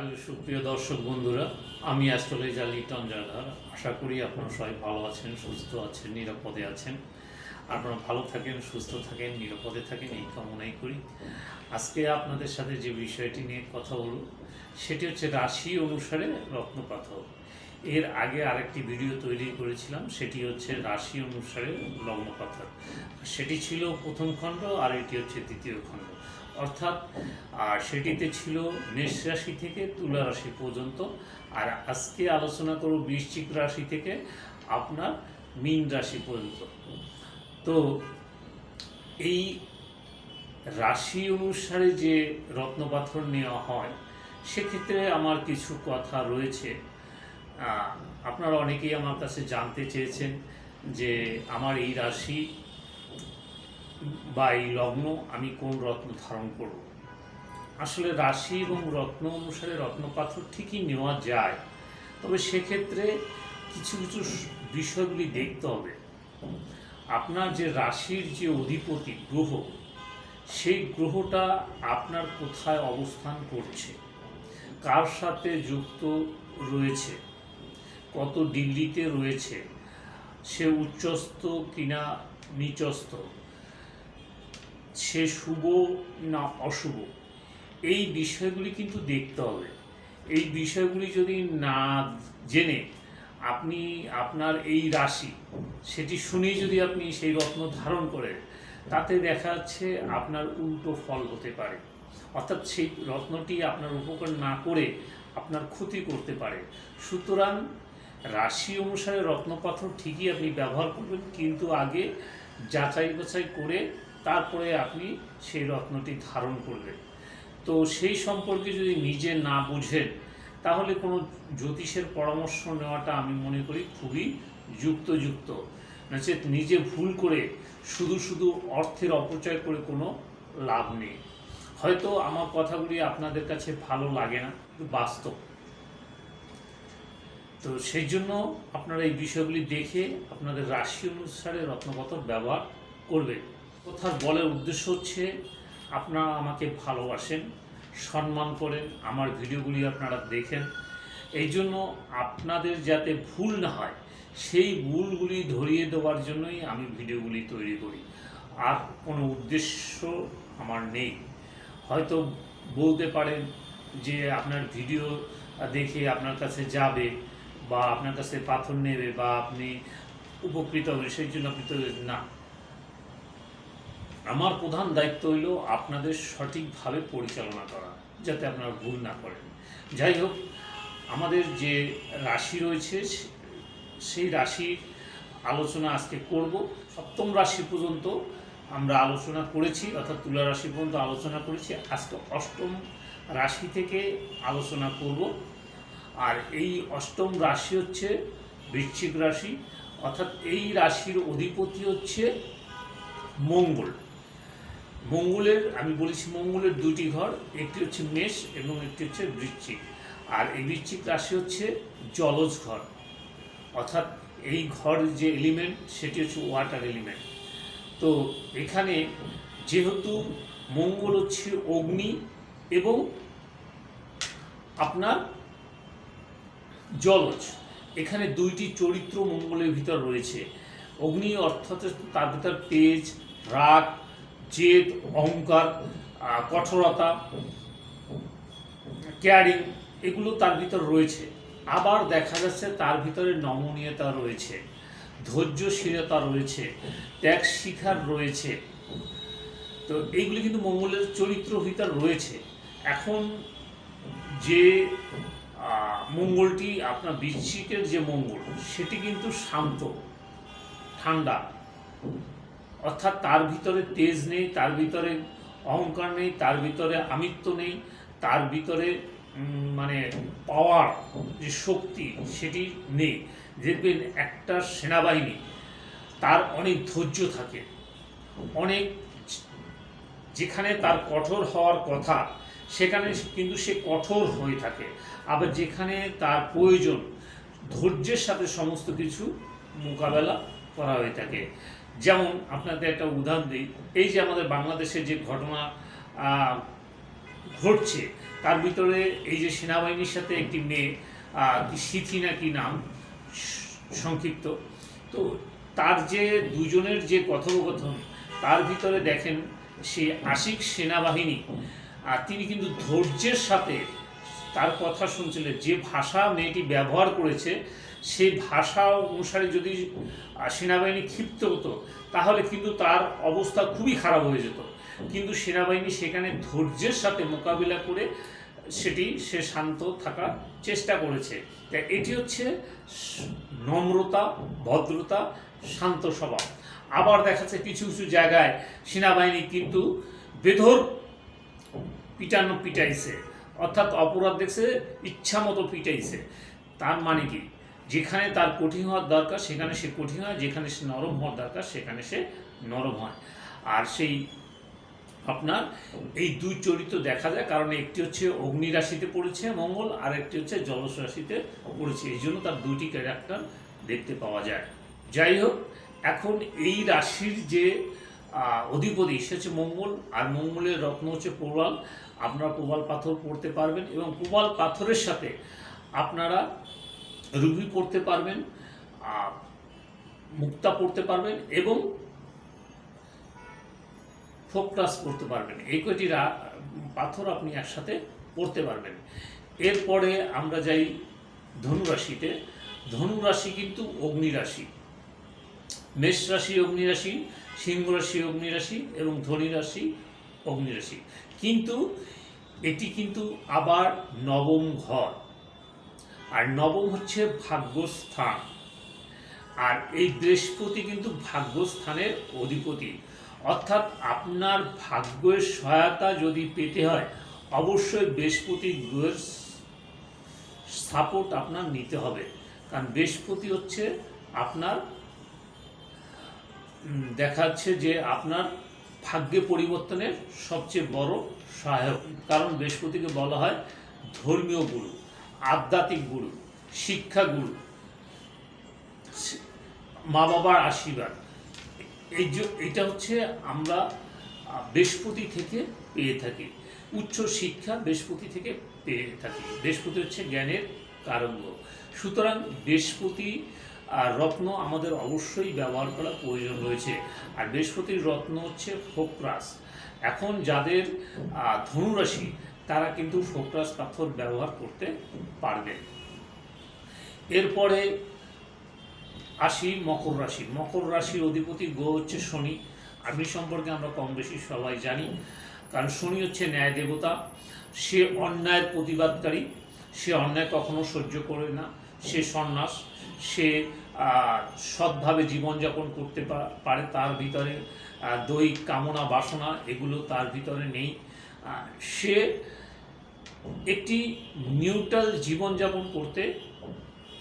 Hello সুপ্রিয় দর্শক বন্ধুরা, আমি অ্যাস্ট্রোলজার লিটন জাগার আশা করি আপনারা সবাই ভালো আছেন, সুস্থ আছেন, নিরাপদে আছেন। আপনারা ভালো থাকেন, সুস্থ থাকেন, নিরাপদে থাকেন, এই কামনাই করি। আজকে আপনাদের সাথে যে বিষয়টি নিয়ে কথা বলব, সেটি হচ্ছে রাশি অনুসারে রত্নপাথর এর আগে আরেকটি ভিডিও তৈরি করেছিলাম, সেটি হচ্ছে রাশি অনুসারে লগ্নপাথর সেটি ছিল প্রথম খণ্ড আর এটি হচ্ছে দ্বিতীয় খণ্ড। অর্থাৎ সেটিতে ছিল মেষ রাশি থেকে তুলা রাশি পর্যন্ত। আর আজকে আলোচনা করব বৃশ্চিক রাশি থেকে আপনার মীন রাশি পর্যন্ত। তো এই রাশি অনুসারে যে রত্নপাথর নেওয়া হয়, সেক্ষেত্রে আমার কিছু কথা রয়েছে। আপনারা অনেকেই আমার কাছে জানতে চেয়েছেন যে আমার এই রাশি বা এই লগ্ন আমি কোন রত্ন ধারণ করব? আসলে রাশি এবং রত্ন অনুসারে রত্নপাথর ঠিকই নেওয়া যায়। তবে সেক্ষেত্রে কিছু কিছু বিষয়গুলি দেখতে হবে। আপনার যে রাশির যে অধিপতি গ্রহ, সেই গ্রহটা আপনার কোথায় অবস্থান করছে? কার সাথে যুক্ত রয়েছে? কত ডিগ্রিতে রয়েছে? সে উচ্চস্থ কিনা নিচস্থ? সে শুভ না অশুভ? এই বিষয়গুলি কিন্তু দেখতে হবে। এই বিষয়গুলি যদি না জেনে আপনি আপনার এই রাশি, সেটি শুনেই যদি আপনি সেই রত্ন ধারণ করেন তাতে দেখা যাচ্ছে আপনার উল্টো ফল হতে পারে। অর্থাৎ সেই রত্নটি আপনার উপকার না করে আপনার ক্ষতি করতে পারে। সুতরাং রাশি অনুসারে রত্নপাথর ঠিকই আপনি ব্যবহার করবেন, কিন্তু আগে যাচাই বাছাই করে তারপরে আপনি সেই রত্নটি ধারণ করবেন তো সেই সম্পর্কে যদি নিজে না বুঝেন, তাহলে কোনো জ্যোতিষের পরামর্শ নেওয়াটা আমি মনে করি খুবই যুক্তযুক্ত। নচেত নিজে ভুল করে শুধু শুধু অর্থের অপচয় করে কোনো লাভ নেই। হয়তো আমার কথাগুলি আপনাদের কাছে ভালো লাগে না বাস্তব। তো সেই জন্য আপনারা এই বিষয়গুলি দেখে আপনাদের রাশি অনুসারে রত্নপাথর ব্যবহার করবেন। কথার বলার উদ্দেশ্য হচ্ছে, আপনারা আমাকে ভালোবাসেন, সম্মান করেন, আমার ভিডিওগুলি আপনারা দেখেন। এই জন্য আপনাদের যাতে ভুল না হয়, সেই ভুলগুলি ধরিয়ে দেওয়ার জন্যই আমি ভিডিওগুলি তৈরি করি। আর কোনো উদ্দেশ্য আমার নেই। হয়তো বলতে পারেন যে আপনার ভিডিও দেখে আপনার কাছে যাবে বা আপনার কাছে পাথর নেবে বা আপনি উপকৃত হবে সেই জন্য আপনি তো না। আমার প্রধান দায়িত্ব হইল আপনাদের সঠিকভাবে পরিচালনা করা, যাতে আপনারা ভুল না করেন। যাই হোক, আমাদের যে রাশি রয়েছে, সেই রাশির আলোচনা আজকে করব। সপ্তম রাশি পর্যন্ত আমরা আলোচনা করেছি, অর্থাৎ তুলা রাশি পর্যন্ত আলোচনা করেছি। আজকে অষ্টম রাশি থেকে আলোচনা করব। আর এই অষ্টম রাশি হচ্ছে বৃশ্চিক রাশি, অর্থাৎ এই রাশির অধিপতি হচ্ছে মঙ্গল। মঙ্গলের, আমি বলেছি মঙ্গলের দুটি ঘর, একটি হচ্ছে মেষ এবং একটি হচ্ছে বৃশ্চিক। আর এই বৃশ্চিক রাশি হচ্ছে জলজ ঘর। অর্থাৎ এই ঘর যে এলিমেন্ট সেটি হচ্ছে ওয়াটার এলিমেন্ট তো এখানে যেহেতু মঙ্গল হচ্ছে অগ্নি এবং আপনার জলজ, এখানে দুইটি চরিত্র মঙ্গলের ভিতর রয়েছে। অগ্নি অর্থাৎ তার ভিতর তেজ, রাগ জেদ, অহংকার কঠোরতা কেয়ারিং এগুলো তার ভিতর রয়েছে। আবার দেখা যাচ্ছে তার ভিতরে নমনীয়তা রয়েছে, ধৈর্যশীলতা রয়েছে, ত্যাগ শিখার রয়েছে। তো এইগুলি কিন্তু মঙ্গলের চরিত্র ভিতর রয়েছে। এখন যে মঙ্গলটি আপনার বৃশ্চিকের যে মঙ্গল, সেটি কিন্তু শান্ত, ঠান্ডা। অর্থাৎ তার ভিতরে তেজ নেই, তার ভিতরে অহংকার নেই, তার ভিতরে আমিত্ব নেই, তার ভিতরে মানে পাওয়ার যে শক্তি, সেটি নেই। দেখবেন একটা সেনাবাহিনী, তার অনেক ধৈর্য থাকে। অনেক যেখানে তার কঠোর হওয়ার কথা, সেখানে কিন্তু সে কঠোর হয়ে থাকে। আবার যেখানে তার প্রয়োজন, ধৈর্যের সাথে সমস্ত কিছু মোকাবেলা করা হয়ে থাকে। যেমন আপনাদের একটা উদাহরণ দিই, এই যে আমাদের বাংলাদেশের যে ঘটনা ঘটছে, তার ভিতরে এই যে সেনাবাহিনীর সাথে একটি মেয়ে কি সিথি না কি নাম, সংক্ষিপ্ত, তো তার যে দুজনের যে কথোপকথন, তার ভিতরে দেখেন সে আশিক সেনাবাহিনী আর তিনি কিন্তু ধৈর্যের সাথে তার কথা শুনছিলেন, যে ভাষা মেয়েটি ব্যবহার করেছে সেই ভাষা অনুসারে যদি সেনাবাহিনী ক্ষিপ্ত হতো, তাহলে কিন্তু তার অবস্থা খুবই খারাপ হয়ে যেত। কিন্তু সেনাবাহিনী সেখানে ধৈর্যের সাথে মোকাবিলা করে সেটি, সে শান্ত থাকার চেষ্টা করেছে। তা এটি হচ্ছে নম্রতা, ভদ্রতা, শান্ত স্বভাব। আবার দেখা যাচ্ছে কিছু কিছু জায়গায় সেনাবাহিনী কিন্তু বেধর পিটানো পিটাইছে। অর্থাৎ অপরাধ দেখছে ইচ্ছা মতো পিটাইছে। তার মানে কি? যেখানে তার কঠিন হওয়ার দরকার, সেখানে সে কঠিন হয়, যেখানে সে নরম হওয়ার দরকার, সেখানে সে নরম হয়। আর সেই আপনার এই দুই চরিত্র দেখা যায়, কারণ একটি হচ্ছে অগ্নি রাশিতে পড়েছে মঙ্গল, আর একটি হচ্ছে জলস রাশিতে পড়েছে। এই জন্য তার দুইটি ক্যারেক্টার দেখতে পাওয়া যায়। যাই হোক, এখন এই রাশির যে অধিপতি, সে হচ্ছে মঙ্গল, আর মঙ্গলের রত্ন হচ্ছে প্রবাল। আপনারা প্রবাল পাথর পড়তে পারবেন এবং প্রবাল পাথরের সাথে আপনারা রুবি পড়তে পারবেন মুক্তা পড়তে পারবেন এবং ফোকটাস পড়তে পারবেন। এই কয়টি পাথর আপনি একসাথে পড়তে পারবেন। এরপরে আমরা যাই ধনুরাশিতে। ধনুরাশি কিন্তু অগ্নি রাশি মেষ রাশি অগ্নি রাশি সিংহ রাশি অগ্নি রাশি এবং ধনী রাশি অগ্নিরাশি। কিন্তু এটি কিন্তু আবার নবম ঘর। আর নবম হচ্ছে ভাগ্যস্থান। আর এই বৃহস্পতি কিন্তু ভাগ্যস্থানের অধিপতি। অর্থাৎ আপনার ভাগ্যের সহায়তা যদি পেতে হয়, অবশ্যই বৃহস্পতি গ্রহের সাপোর্ট আপনার নিতে হবে। কারণ বৃহস্পতি হচ্ছে আপনার দেখাচ্ছে যে আপনার ভাগ্যে পরিবর্তনের সবচেয়ে বড় সহায়ক। কারণ বৃহস্পতিকে বলা হয় ধর্মীয় গুরু। আধ্যাত্মিক গুরু, শিক্ষা গুরু, মা বাবার আশীর্বাদ। এই যে, এটা হচ্ছে আমরা বৃহস্পতি থেকে পেয়ে থাকি। উচ্চ শিক্ষা বৃহস্পতি থেকে পেয়ে থাকি। বৃহস্পতি হচ্ছে জ্ঞানের কারণ্য সুতরাং বৃহস্পতি আর রত্ন আমাদের অবশ্যই ব্যবহার করা প্রয়োজন রয়েছে। আর বৃহস্পতির রত্ন হচ্ছে ফোকরাস এখন যাদের ধনুরাশি তারা কিন্তু ফোকরাস পাথর ব্যবহার করতে পারবে। এরপরে আসি মকর রাশি। মকর রাশির অধিপতি গ্রহ হচ্ছে শনি। আমি সম্পর্কে আমরা কম বেশি সবাই জানি। কারণ শনি হচ্ছে ন্যায় দেবতা। সে অন্যায়ের প্রতিবাদকারী। সে অন্যায় কখনো সহ্য করে না। সে সন্ন্যাস। সে সৎভাবে জীবনযাপন করতে পারে। তার ভিতরে দৈহিক কামনা বাসনা এগুলো তার ভিতরে নেই। সে একটি নিউট্রাল জীবনযাপন করতে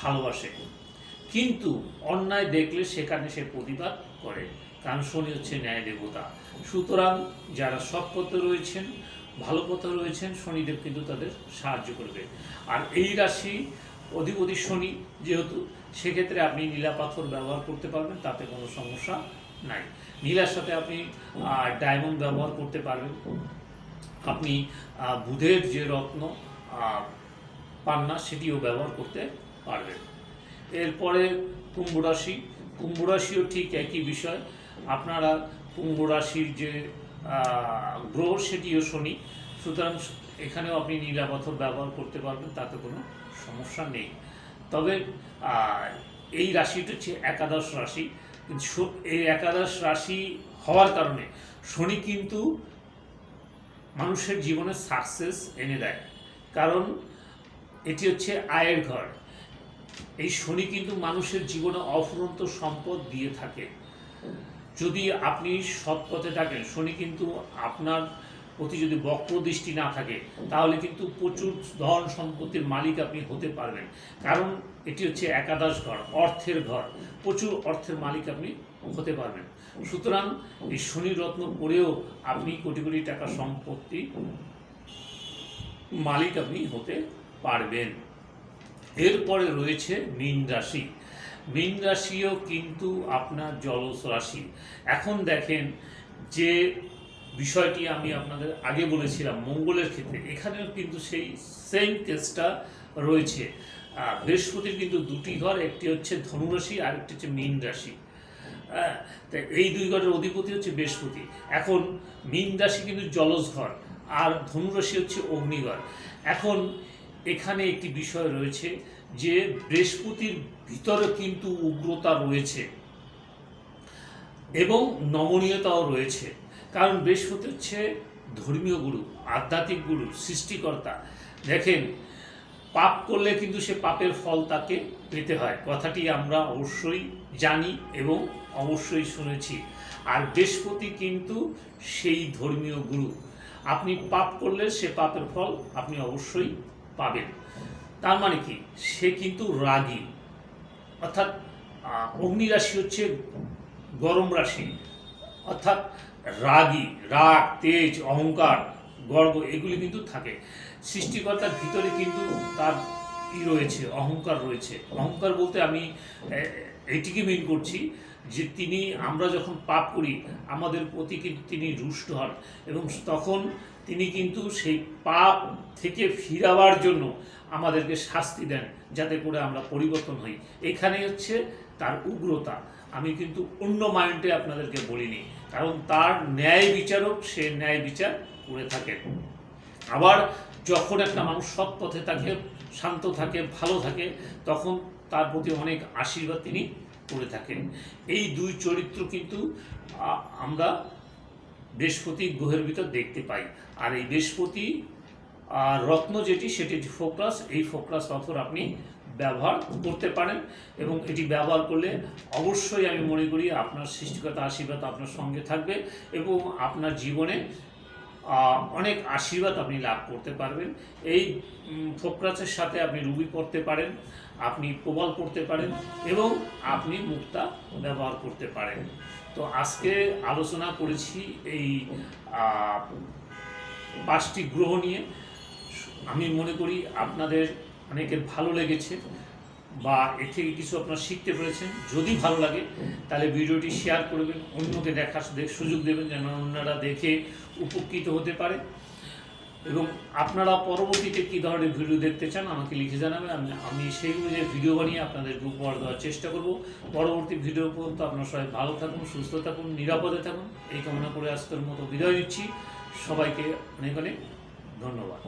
ভালোবাসে। কিন্তু অন্যায় দেখলে সেখানে সে প্রতিবাদ করে, কারণ শনি হচ্ছে ন্যায় দেবতা। সুতরাং যারা সৎ পথে রয়েছেন, ভালো পথে রয়েছেন, শনিদেব কিন্তু তাদের সাহায্য করবে। আর এই রাশি অধিপতি শনি যেহেতু, সেক্ষেত্রে আপনি নীলা পাথর ব্যবহার করতে পারবেন, তাতে কোনো সমস্যা নাই। নীলার সাথে আপনি ডায়মন্ড ব্যবহার করতে পারবেন। আপনি বুধের যে রত্ন পান্না সেটিও ব্যবহার করতে পারবেন। এরপরে কুম্ভ রাশি। কুম্ভ রাশিও ঠিক একই বিষয়। আপনারা কুম্ভ রাশির যে গ্রহ, সেটিও শনি। সুতরাং এখানেও আপনি নীলাপাথর ব্যবহার করতে পারবেন, তাতে কোনো সমস্যা নেই। তবে এই রাশিটা হচ্ছে একাদশ রাশি। এই একাদশ রাশি হওয়ার কারণে শনি কিন্তু মানুষের জীবনে সাকসেস এনে দেয়। কারণ এটি হচ্ছে আয়ের ঘর। এই শনি কিন্তু মানুষের জীবনে অফুরন্ত সম্পদ দিয়ে থাকে। যদি আপনি সৎ পথে থাকেন, শনি কিন্তু আপনার প্রতি যদি বক্র দৃষ্টি না থাকে, তাহলে কিন্তু প্রচুর ধন সম্পত্তির মালিক আপনি হতে পারবেন। কারণ এটি হচ্ছে একাদশ ঘর, অর্থের ঘর। প্রচুর অর্থের মালিক আপনি হতে পারবেন। সুতরাং এই শনি রত্ন পড়েও আপনি কোটি কোটি টাকা সম্পত্তি মালিক আপনি হতে পারবেন। এরপরে রয়েছে মীন রাশি। মীন রাশিও কিন্তু আপনার জলজ রাশি। এখন দেখেন যে বিষয়টি আমি আপনাদের আগে বলেছিলাম, মঙ্গলের ক্ষেত্রে। এখানেও কিন্তু সেই সেম কেসটা রয়েছে। বৃহস্পতির কিন্তু দুটি ঘর, একটি হচ্ছে ধনুরাশি আর একটি হচ্ছে মীন রাশি। হ্যাঁ এই দুই ঘরের অধিপতি হচ্ছে বৃহস্পতি। এখন মীন রাশি কিন্তু জলজ ঘর, আর ধনুরাশি হচ্ছে অগ্নিঘর এখন এখানে একটি বিষয় রয়েছে যে বৃহস্পতির ভিতরে কিন্তু উগ্রতা রয়েছে এবং নমনীয়তাও রয়েছে। কারণ বৃহস্পতি হচ্ছে ধর্মীয় গুরু আধ্যাত্মিক গুরু সৃষ্টিকর্তা। দেখেন পাপ করলে কিন্তু সে পাপের ফল তাকে পেতে হয়। কথাটি আমরা অবশ্যই জানি এবং অবশ্যই শুনেছি। আর বৃহস্পতি কিন্তু সেই ধর্মীয় গুরু। আপনি পাপ করলে সে পাপের ফল আপনি অবশ্যই পাবেন। তার মানে কি? সে কিন্তু রাগী। অর্থাৎ আহ, অগ্নি রাশি হচ্ছে গরম রাশি। অর্থাৎ রাগী, রাগ, তেজ, অহংকার, গর্ব, এগুলি কিন্তু থাকে। সৃষ্টিকর্তার ভিতরে কিন্তু তার ই রয়েছে, অহংকার রয়েছে। অহংকার বলতে আমি এটিকে মিন করছি যে তিনি, আমরা যখন পাপ করি, আমাদের প্রতি কিন্তু তিনি রুষ্ট হন এবং তখন তিনি কিন্তু সেই পাপ থেকে ফিরাবার জন্য আমাদেরকে শাস্তি দেন, যাতে করে আমরা পরিবর্তন হই। এখানে হচ্ছে তার উগ্রতা। আমি কিন্তু অন্য মাইন্ডে আপনাদেরকে বলিনি। কারণ তার ন্যায় বিচারক সে ন্যায় বিচার করে থাকেন। আবার যখন একটা মানুষ সৎ পথে থাকে, শান্ত থাকে, ভালো থাকে, তখন তার প্রতি অনেক আশীর্বাদ তিনি করে থাকেন। এই দুই চরিত্র কিন্তু আমরা বৃহস্পতি গ্রহের ভিতর দেখতে পাই। আর এই বৃহস্পতি আর রত্ন যেটি, সেটি ফোকাস এই ফোকাস অথর আপনি ব্যবহার করতে পারেন এবং এটি ব্যবহার করলে অবশ্যই আমি মনে করি আপনার সৃষ্টিগত আশীর্বাদ আপনার সঙ্গে থাকবে এবং আপনার জীবনে অনেক আশীর্বাদ আপনি লাভ করতে পারবেন। এই ফোকরাসের সাথে আপনি রুবি করতে পারেন, আপনি প্রবল করতে পারেন এবং আপনি মুক্তা ব্যবহার করতে পারেন। তো আজকে আলোচনা করেছি এই পাঁচটি গ্রহ নিয়ে। আমি মনে করি আপনাদের অনেকের ভালো লেগেছে বা এর থেকে কিছু আপনারা শিখতে পেরেছেন। যদি ভালো লাগে, তাহলে ভিডিওটি শেয়ার করবেন, অন্যকে দেখার সুযোগ দেবেন যেন অন্যরা দেখে উপকৃত হতে পারে। এবং আপনারা পরবর্তীতে কী ধরনের ভিডিও দেখতে চান আমাকে লিখে জানাবেন। আমি আমি সেই অনুযায়ী ভিডিও বানিয়ে আপনাদেরকে উপহার দেওয়ার চেষ্টা করব। পরবর্তী ভিডিও পর্যন্ত আপনারা সবাই ভালো থাকুন, সুস্থ থাকুন, নিরাপদে থাকুন। এই কামনা করে আজকের মতো বিদায় নিচ্ছি। সবাইকে অনেক অনেক ধন্যবাদ।